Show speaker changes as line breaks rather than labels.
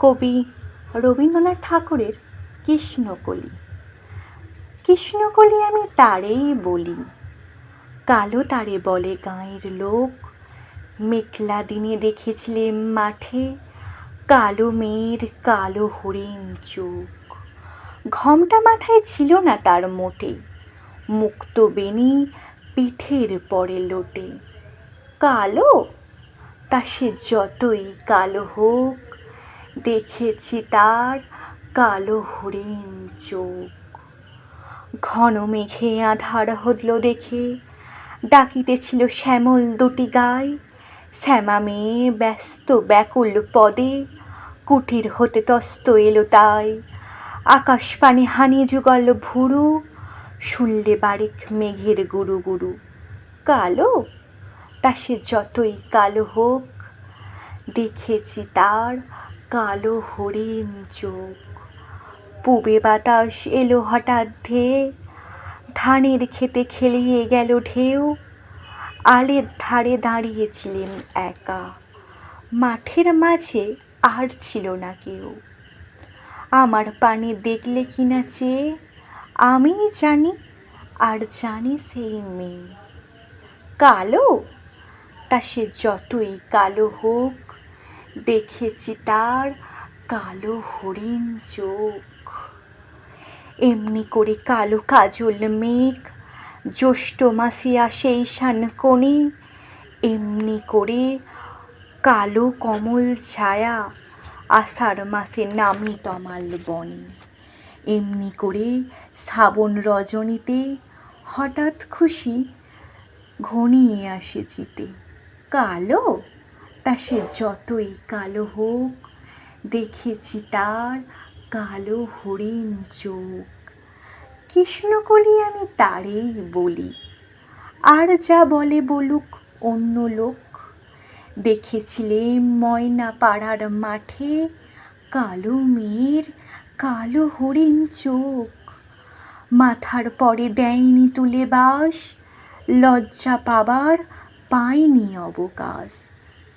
কবি রবীন্দ্রনাথ ঠাকুরের কৃষ্ণকলি। কৃষ্ণকলি আমি তারেই বলি। কালো তারে বলে গাঁয়ের লোক। মেঘলা দিনে দেখেছিলেম মাঠে। কালো মেয়ের কালো হরিণ চোখ। ঘমটা মাথায় ছিল না তার মোটে। মুক্ত বেনি পিঠের পরে লোটে। কালো? তা সে যতই কালো হোক দেখেছি তার কালো হরিণ চোখ। ঘন মেঘে আধার হল দেখে, ডাকিতেছিল শ্যামল দুটি গায় শ্যামা মেয়ে ব্যস্ত ব্যাকুল পদে কুটির হতে তস্ত এলো তাই। আকাশ পানে হানি যুগল ভুরু, শুনলে বারেক মেঘের গুরু গুরু। কালো? তা সে যতই কালো হোক, দেখেছি তার কালো হরিণ চোখ। পুবে বাতাস এলো হঠাৎ ধেয়ে ধানের খেতে খেলিয়ে গেল ঢেউ। আলের ধারে দাঁড়িয়েছিলেন একা। মাঠের মাঝে আর ছিল না কেউ। আমার পানে দেখলে কিনা চেয়ে, আমি জানি আর জানি সেই মেয়ে। কালো? তা সে যতই কালো হোক দেখেছি তার কালো হরিণ চোখ। এমনি করে কালো কাজল মেঘ, জ্যৈষ্ঠ মাসে আসে ঈশান কোণে। এমনি করে কালো কমল ছায়া আষাঢ় মাসে নামি তমাল বনে। এমনি করে শ্রাবণ রজনীতে হঠাৎ খুশি ঘনিয়ে আসে চিতে। কালো? তা সে যতই কালো হোক, দেখেছি তার কালো হরিণ চোখ। কৃষ্ণকলি আমি তারেই বলি, আর যা বলে বলুক অন্য লোক। দেখেছিলে ময়না পাড়ার মাঠে কালো মেয়ের কালো হরিণ চোখ। মাথার পরে দেয়নি তুলে বাস, লজ্জা পাবার পায়নি অবকাশ।